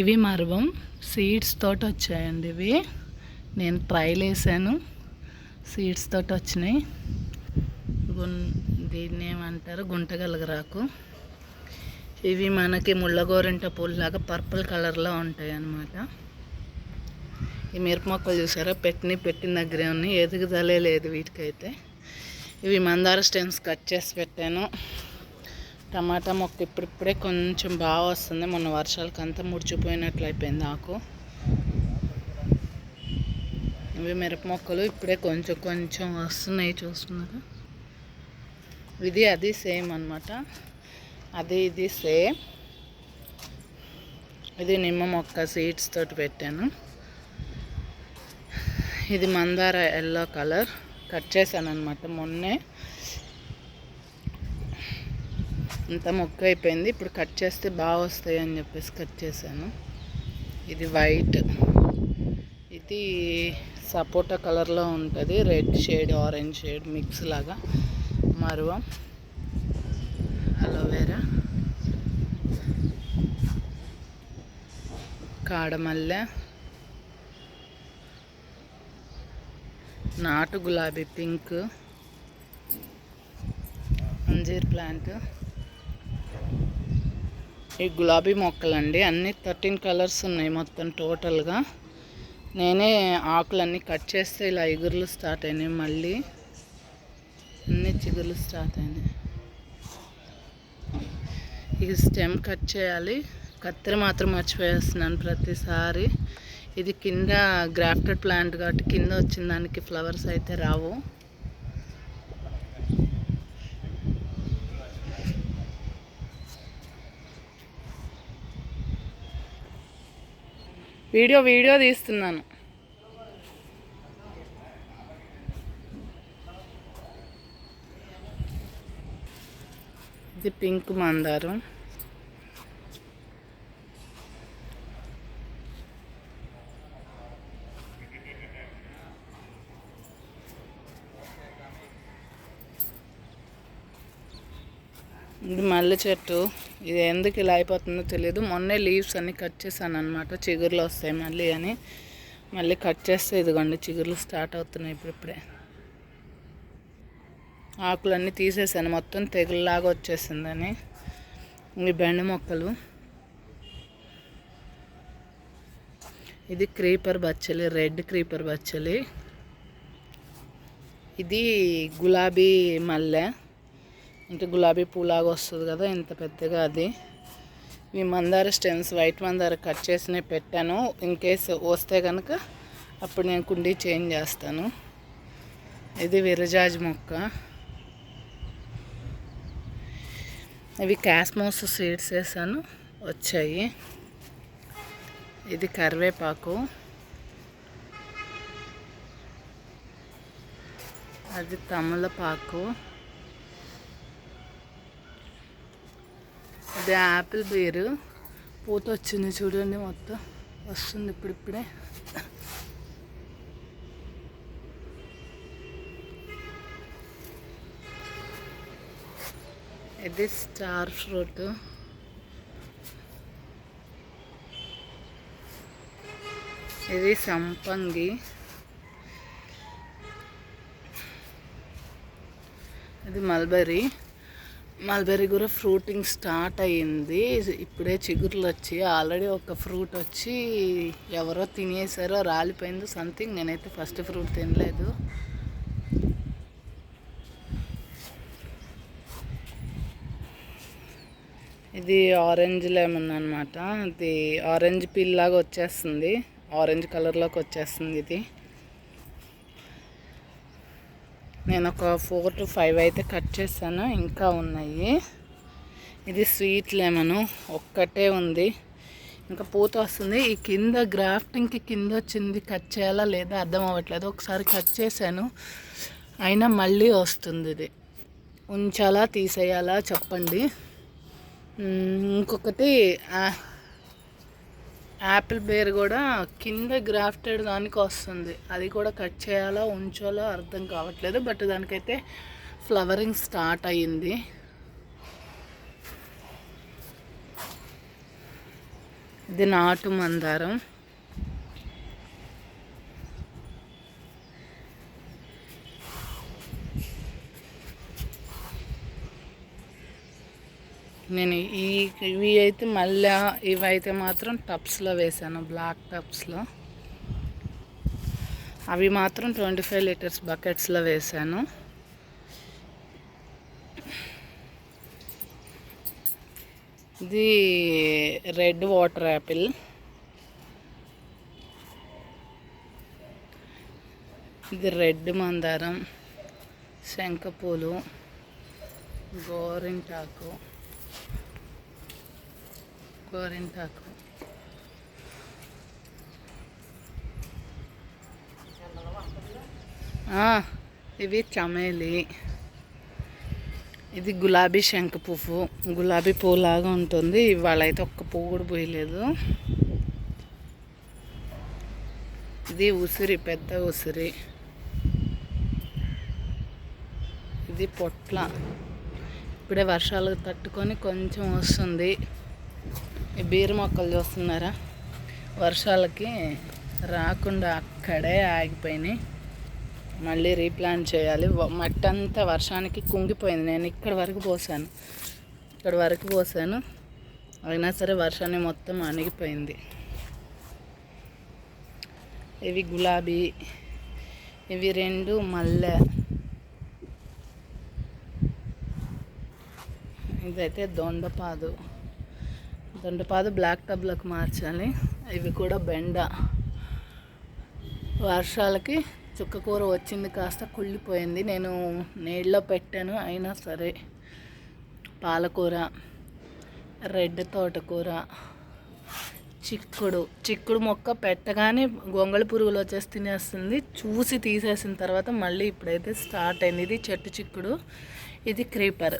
ఇవి మరువం సీడ్స్ తోటి వచ్చాయండి ఇవి. నేను ట్రైల్ వేసాను సీడ్స్ తోటి వచ్చినాయి. గున్ దీన్ని ఏమంటారు? గుంటగలగరాకు. ఇవి మనకి ముళ్ళగోరింట పూలలాగా పర్పుల్ కలర్లో ఉంటాయి అన్నమాట ఈ మిరప మొక్కలు చూసారా? పెట్టిన పెట్టిన దగ్గరే ఉన్నాయి. ఎదుగుదలే లేదు వీటికైతే. ఇవి మందార స్టెమ్స్ కట్ చేసి పెట్టాను. టమాటా మొక్క ఇప్పుడిప్పుడే కొంచెం బాగా వస్తుంది. మొన్న వర్షాలకు అంతా ముడిచిపోయినట్లు అయిపోయింది ఆకు. ఇవి మిరప మొక్కలు ఇప్పుడే కొంచెం కొంచెం వస్తున్నాయి చూస్తున్నారు? ఇది అది సేమ్ అన్నమాట. అది ఇది సేమ్. ఇది నిమ్మ మొక్క సీడ్స్ తోటి పెట్టాను. ఇది మందార ఎల్లో కలర్. కట్ చేశాను అనమాట మొన్నే. అంతా మొక్క అయిపోయింది. ఇప్పుడు కట్ చేస్తే బాగా వస్తాయి అని చెప్పేసి కట్ చేశాను. ఇది వైట్. ఇది సపోటా కలర్లో ఉంటుంది. Red shade orange shade mix లాగా. మరువ. Aloe vera. కాడమల్లె. నాటు గులాబీ పింక్. అంజీర్ ప్లాంట్. ఈ గులాబీ మొక్కలండి. అన్ని థర్టీన్ కలర్స్ ఉన్నాయి మొత్తం టోటల్గా. నేనే ఆకులన్నీ కట్ చేస్తే ఇలా ఎగురులు స్టార్ట్ అయినాయి మళ్ళీ. అన్ని చిగురులు స్టార్ట్ అయినాయి. ఈ స్టెమ్ కట్ చేయాలి. కత్తెర మాత్రం మర్చిపోయేస్తున్నాను ప్రతిసారి. ఇది కింద గ్రాఫ్టెడ్ ప్లాంట్ కాబట్టి కింద వచ్చిన దానికి ఫ్లవర్స్ అయితే రావు. వీడియో వీడియో తీస్తున్నాను. ఇది పింక్ మందారం. ఇది మల్లె చెట్టు. ఇది ఎందుకు ఇలా అయిపోతుందో తెలియదు. మొన్నే లీవ్స్ అన్ని కట్ చేశాను అనమాట చిగురులు వస్తాయి మళ్ళీ అని. మళ్ళీ కట్ చేస్తే ఇదిగోండి చిగురులు స్టార్ట్ అవుతున్నాయి ఇప్పుడిప్పుడే. ఆకులన్నీ తీసేసాను. మొత్తం తెగుల్లాగా వచ్చేసిందని. ఇవి బెండ మొక్కలు. ఇది క్రీపర్ బచ్చలి రెడ్ క్రీపర్ బచ్చలి. ఇది గులాబీ మల్లె. అంటే గులాబీ పూలాగా వస్తుంది కదా ఇంత పెద్దగా అది. ఈ మందార స్టెమ్స్ వైట్ మందార కట్ చేసి పెట్టాను. ఇన్ కేస్ వస్తే కనుక అప్పుడు నేను కుండీ చేంజ్ చేస్తాను. ఇది విరజాజ్ మొక్క. ఇవి క్యాస్మోస్ సీడ్స్ వేసాను వచ్చాయి. ఇది కరివేపాకు. అది తమలపాకు. ఇది యాపిల్ బేరు. పూత వచ్చింది చూడండి మొత్తం. వస్తుంది ఇప్పుడిప్పుడే. ఇది స్టార్ ఫ్రూట్. ఇది సంపంగి. ఇది మల్బరీ. మల్బెర్రీ కూడా ఫ్రూటింగ్ స్టార్ట్ అయ్యింది. ఇప్పుడే చిగుర్లు వచ్చి ఆల్రెడీ ఒక ఫ్రూట్ వచ్చి ఎవరో తినేసారో రాలిపోయింది. సంథింగ్ నేనైతే ఫస్ట్ ఫ్రూట్ తినలేదు. ఇది ఆరెంజ్ లెమన్ అనమాట ఇది ఆరెంజ్ పీల్ లాగా వచ్చేస్తుంది. ఆరెంజ్ కలర్లోకి వచ్చేస్తుంది ఇది. నేను ఒక ఫోర్ టు ఫైవ్ అయితే కట్ చేశాను ఇంకా ఉన్నాయి. ఇది స్వీట్ లెమను ఒక్కటే ఉంది. ఇంకా పూత వస్తుంది. ఈ కింద గ్రాఫ్టింగ్కి కింద వచ్చింది కట్ చేయాలా లేదా అర్థం అవ్వట్లేదు. ఒకసారి కట్ చేశాను అయినా మళ్ళీ వస్తుంది ఇది. ఉంచాలా తీసేయాలా చెప్పండి. ఇంకొకటి యాపిల్ బేర్ కూడా కింద గ్రాఫ్టెడ్ దానికి వస్తుంది. అది కూడా కట్ చేయాలో ఉంచాలో అర్థం కావట్లేదు. బట్ దానికైతే ఫ్లవరింగ్ స్టార్ట్ అయ్యింది. ఇది నాటు మందారం. నేను ఈ ఇవి అయితే మళ్ళీ ఇవి అయితే మాత్రం టప్స్లో వేసాను బ్లాక్ టప్స్లో అవి మాత్రం ట్వంటీ ఫైవ్ లీటర్స్ బకెట్స్లో వేసాను. ఇది రెడ్ వాటర్ యాపిల్. ఇది రెడ్ మందారం శంఖపూలు గోరింటాకు. గోరింటాకు ఆ, ఇవి చమేలి. ఇది గులాబీ శంఖ పువ్వు. గులాబీ పువ్వు లాగా ఉంటుంది. ఇవాళ అయితే ఒక్క పువ్వు కూడా పోయలేదు. ఇది ఉసిరి పెద్ద ఉసిరి. ఇది పొట్ల. ఇప్పుడే వర్షాలు తట్టుకొని కొంచెం వస్తుంది. ఈ బీరు మొక్కలు చూస్తున్నారా? వర్షాలకి రాకుండా అక్కడే ఆగిపోయినాయి. మళ్ళీ రీప్లాంట్ చేయాలి. మట్టి అంతా వర్షానికి కుంగిపోయింది. నేను ఇక్కడ వరకు పోసాను. ఇక్కడ వరకు పోసాను. అయినా సరే వర్షాన్ని మొత్తం అణిగిపోయింది. ఇవి గులాబీ ఇవి రెండు మల్లె. ఇదైతే దొండపాదు. దొండపాదు బ్లాక్ టబ్లకు మార్చాలి. ఇవి కూడా బెండ. వర్షాలకి చుక్కకూర వచ్చింది కాస్త కుళ్ళిపోయింది. నేను నీళ్ళలో పెట్టాను అయినా సరే. పాలకూర రెడ్ తోటకూర చిక్కుడు. చిక్కుడు మొక్క పెట్టగానే గొంగళి పురుగులు వచ్చేసి తినేస్తుంది. చూసి తీసేసిన తర్వాత మళ్ళీ ఇప్పుడైతే స్టార్ట్ అయింది. ఇది చెట్టు చిక్కుడు. ఇది క్రీపర్.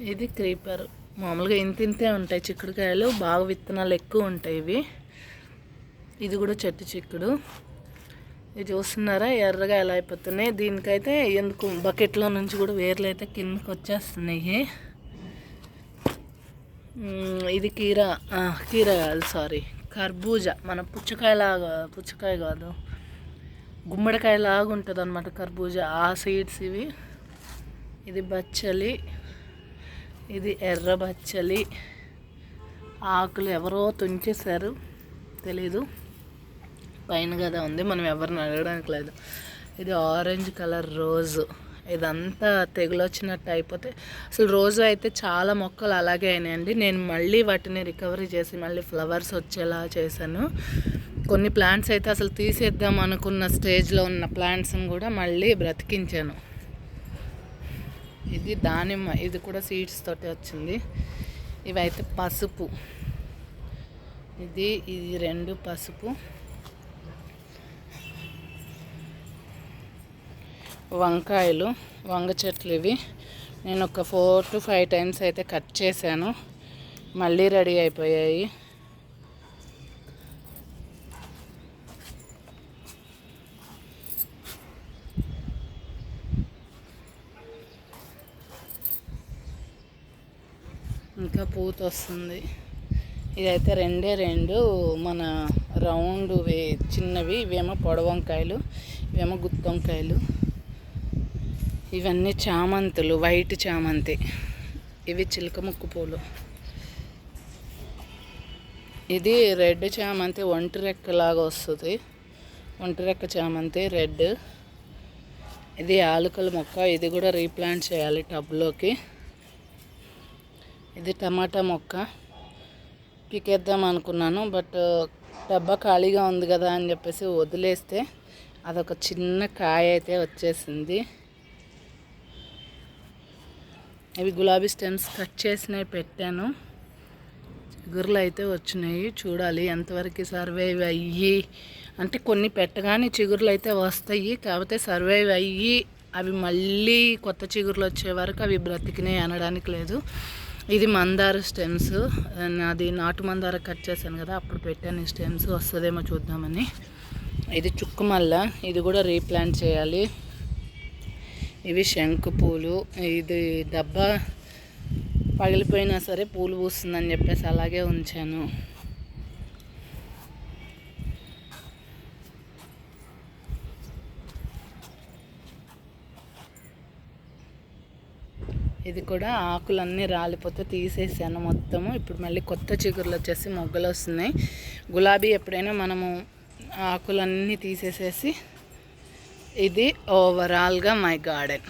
ఇది క్రీపర్. మామూలుగా ఇంత ఇంతే ఉంటాయి చిక్కుడుకాయలు బాగా విత్తనాలు ఎక్కువ ఉంటాయి ఇవి. ఇది కూడా చెట్టు చిక్కుడు. ఇది చూస్తున్నారా? ఎర్రగా ఎలా అయిపోతున్నాయి? దీనికైతే ఎందుకు బకెట్లో నుంచి కూడా వేర్లు అయితే కిందకి వచ్చేస్తున్నాయి. ఇది కీర. కీర కాదు సారీ. కర్బూజా. మన పుచ్చకాయలాగా పుచ్చకాయ కాదు. గుమ్మడికాయ లాగా ఉంటుంది అనమాట కర్బూజా. ఆ సీడ్స్ ఇవి. ఇది బచ్చలి. ఇది ఎర్ర బచ్చలి ఆకులు ఎవరో తుంచేశారు. తెలీదు. పైన కదా ఉంది. మనం ఎవరిని అడగడానికి లేదు. ఇది ఆరెంజ్ కలర్ రోజు. ఇదంతా తెగులు వచ్చినట్టు అయిపోతే అసలు రోజు అయితే చాలా మొక్కలు అలాగే అయినాయండి. నేను మళ్ళీ వాటిని రికవరీ చేసి మళ్ళీ ఫ్లవర్స్ వచ్చేలా చేశాను. కొన్ని ప్లాంట్స్ అయితే అసలు తీసేద్దాం అనుకున్న స్టేజ్లో ఉన్న ప్లాంట్స్ని కూడా మళ్ళీ బ్రతికించాను. ఇది దానిమ్మ ఇది కూడా సీడ్స్ తోటి వచ్చింది. ఇవైతే పసుపు. ఇది ఇది రెండు పసుపు. వంకాయలు వంగ చెట్లు ఇవి. నేను ఒక ఫోర్ టు ఫైవ్ టైమ్స్ అయితే కట్ చేశాను. మళ్ళీ రెడీ అయిపోయాయి. ఇంకా పూత వస్తుంది. ఇదైతే రెండే రెండు. మన రౌండ్ వే చిన్నవి ఇవేమో పొడవంకాయలు ఇవేమో గుత్తి వంకాయలు ఇవన్నీ చామంతులు వైట్ చామంతి. ఇవి చిలక ముక్కు పూలు. ఇది రెడ్ చామంతి ఒంటి రెక్కలాగా వస్తుంది. ఒంటి రెక్క చామంతి రెడ్. ఇది ఆలుకల మొక్క. ఇది కూడా రీప్లాంట్ చేయాలి టబ్లోకి. ఇది టమాటా మొక్క. పీకేద్దాం అనుకున్నాను బట్ డబ్బా ఖాళీగా ఉంది కదా అని చెప్పేసి వదిలేస్తే అదొక చిన్న కాయ అయితే వచ్చేసింది. ఇవి గులాబీ స్టెమ్స్ కట్ చేసినవి పెట్టాను. చిగురులు అయితే వచ్చినాయి చూడాలి ఎంతవరకు సర్వైవ్ అయ్యి అంటే కొన్ని పెట్టగానే చిగురులు అయితే వస్తాయి కాకపోతే సర్వైవ్ అయ్యి అవి మళ్ళీ కొత్త చిగురులు వచ్చే వరకు అవి బ్రతికినాయి అనడానికి లేదు. ఇది మందార స్టెమ్స్. అది నాటు మందార కట్ చేశాను కదా అప్పుడు పెట్టాను ఈ స్టెమ్స్. వస్తుందేమో చూద్దామని. ఇది చుక్కుమల్ల ఇది కూడా రీప్లాంట్ చేయాలి. ఇవి శంకు పూలు. ఇది డబ్బా పగిలిపోయినా సరే పూలు పూస్తుందని చెప్పేసి అలాగే ఉంచాను. ఇది కూడా ఆకులన్నీ రాలిపోతే తీసేసాను మొత్తము. ఇప్పుడు మళ్ళీ కొత్త చిగురులు వచ్చేసి మొగ్గలు వస్తున్నాయి. గులాబీ ఎప్పుడైనా మనము ఆకులన్నీ తీసేసేసి ఇది ఓవరాల్గా మై గార్డెన్